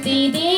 弟弟。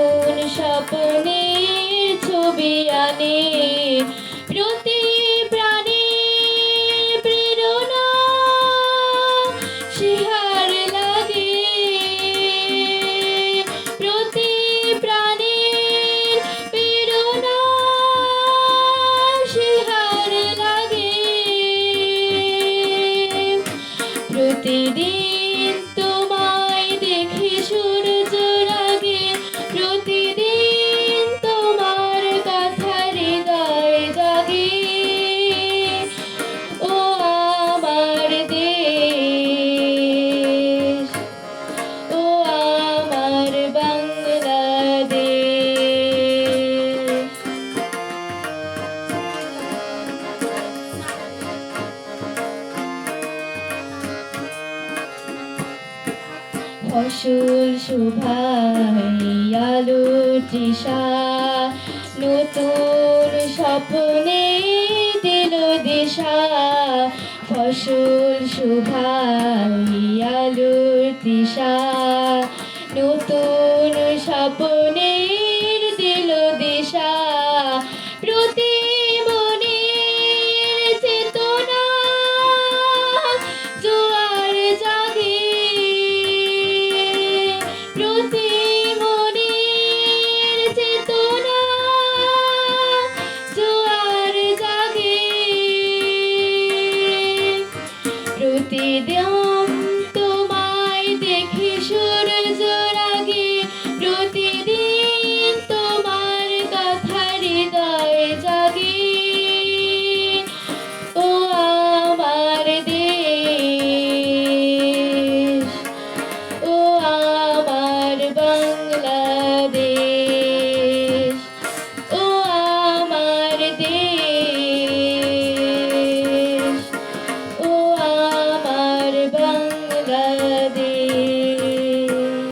的 ফসল শোভায় আলোর তৃষা নতুন স্বপ্নে দিল দিশা। ফসল শোভায় আলোর তৃষা নতুন স্বপ্নে you.